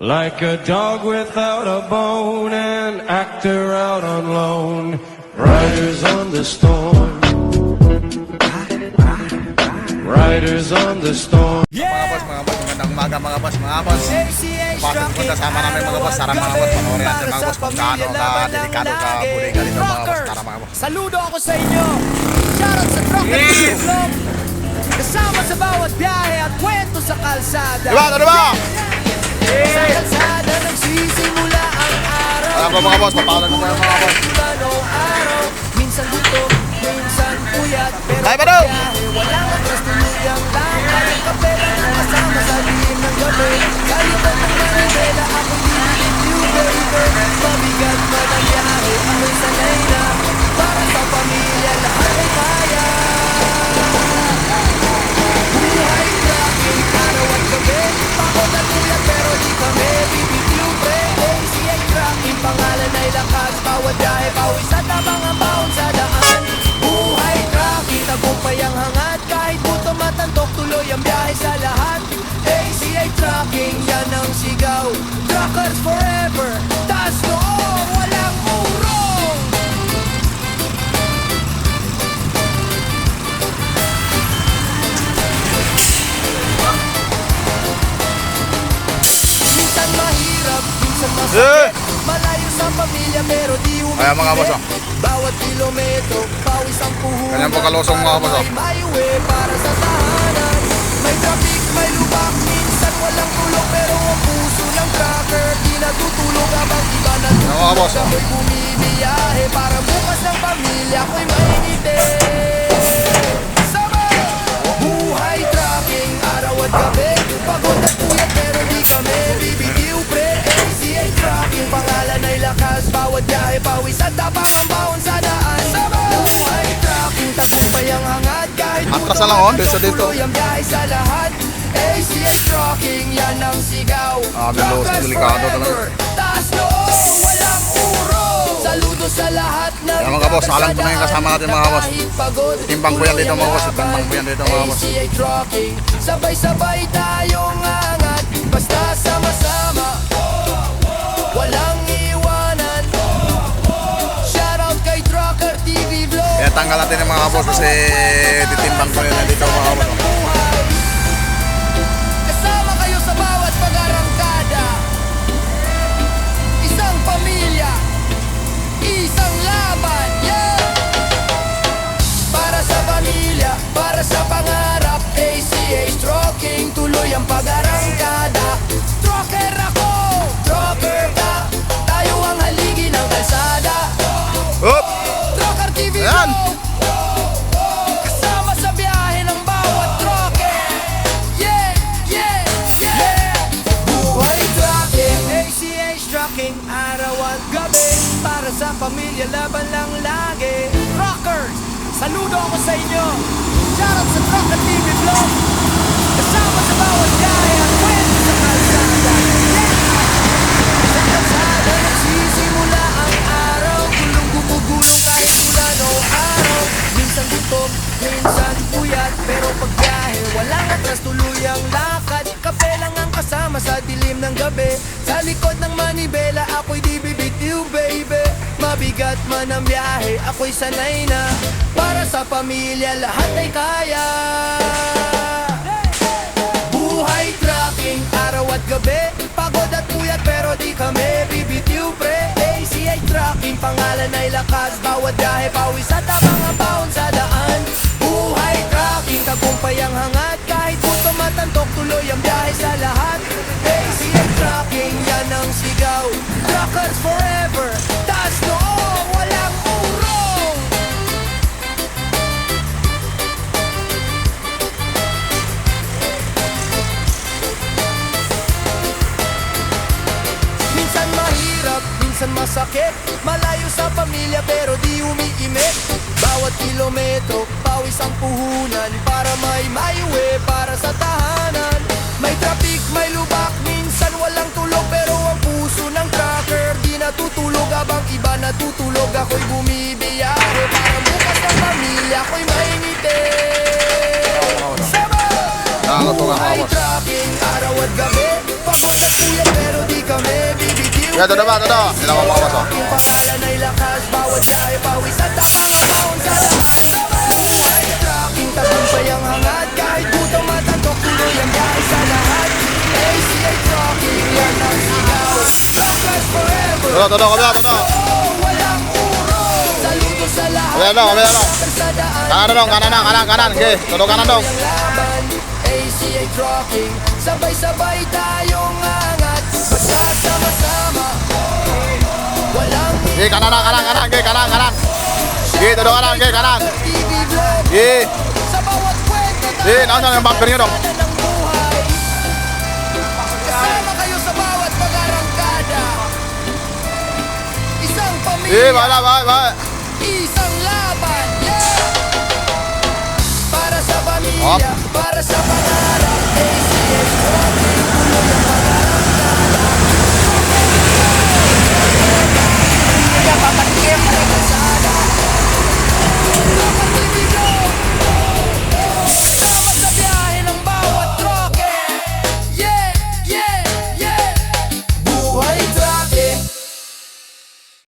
Like a dog without a bone, an actor out on loan, riders on the storm. Riders on the storm. Mga boss, mga boss, magandang umaga mga boss, mga boss. Pasok po kasama namin mga boss, tara mga boss, panoorin natin mga boss kung gaano ka delikado ka buhay ka dito mga boss, tara mga boss. Saludo ako sa inyo. Shoutout sa Truck and Trip Vlog. Kasama sa bawat biyahe at kwento sa kalsada. Diba, ano ba? Alam ko mga boss, papaalam na tayo mga boss. Pamilya pero di umibig Kaya mga boss, oh. Bawat kilometro, pawis ang puhunan Ganyan po kalusong mga boss, oh. May maiuwi para sa tahanan May traffic, may lubak Minsan walang tulog pero ang puso ng trucker Di natutulog habang iba natutulog Ganyan mga boss, oh. Ako'y bumibiyahe para bukas ng pamilya Ako'y mainitin Biyahe, pawis at tapang ang baon sa daan Buhay trucking, tagumpay ang hangat Kahit Atras na lang, oh, dito, dito. tuloy ang biyahe sa lahat ACA trucking, yan ang sigaw Ah, bilos, delikado talaga. forever. Taas noo, walang urong Saludo sa lahat na Kaya mga boss, alam ko na yung kasama natin, mga pagod, Timbang ko yan dito, mga boss. Timbang ko yan dito, mga boss. ACA trucking, sabay-sabay tayong angat Basta sama-sama Walang TV Vlog Kaya tanggal natin yung mga boss kasi titimbang ko yan dito mga boss. Kasama kayo sa bawat pag-arangkada Isang pamilya Isang laban Yeah! Para sa pamilya Para sa pangarap ACA Stroking Tuloy ang pag-arangkada Para sa pamilya laban lang lagi. Truckers Saludo ako sa inyo. Shoutout sa Trucker TV Vlog. Kasama sa bawat at kwento sa kalsada. Yeah! Sa kalsada nagsisimula ang araw. Gulong gumugulong kahit ulan o araw. Minsan gutom, minsan puyat. Pero pagbiyahe, walang atras tuloy ang lakad. Kape lang ang kasama sa dilim ng gabi. Sa likod ng manibela, ako'y di baby. Mabigat man ang biyahe, ako'y sanay na. Para sa pamilya, lahat ay kaya. Buhay trucking, araw at gabi. Pagod at puyat pero di kami bibitiw pre. ACA trucking, pangalan ay lakas. Bawat biyahe, pawis at abang ang baon minsan masakit. Malayo sa pamilya pero di umiimik. Bawat kilometro, pawis ang puhunan. Para may maiuwi para sa tahanan. May traffic, may lubak, minsan walang tulog. Pero ang puso ng trucker di natutulog. Habang iba natutulog, ako'y bumibiyahe. Para bukas ng pamilya, ako'y mainitin Buhay boss. trucking, araw at gabi. Pagod at puyat pero di Yeah, todo ba, todo. Sila mga forever Todo, todo, kabila, lahat Kabila lang, kabila daan Kanan na dong, kanan na, kanan, kanan. Okay, todo kanan dong. Sabay-sabay tayong angat. Basta Okay, kanan na, kanan, kanan. Okay, kanan, kanan. Okay, todo kanan, okay, kanan. Kwento Eh, nasa yung bumper niyo dong? kayo sa bawat pag-arangkada Isang pamilya laban Yeah Para sa pamilya. Para sa Trucking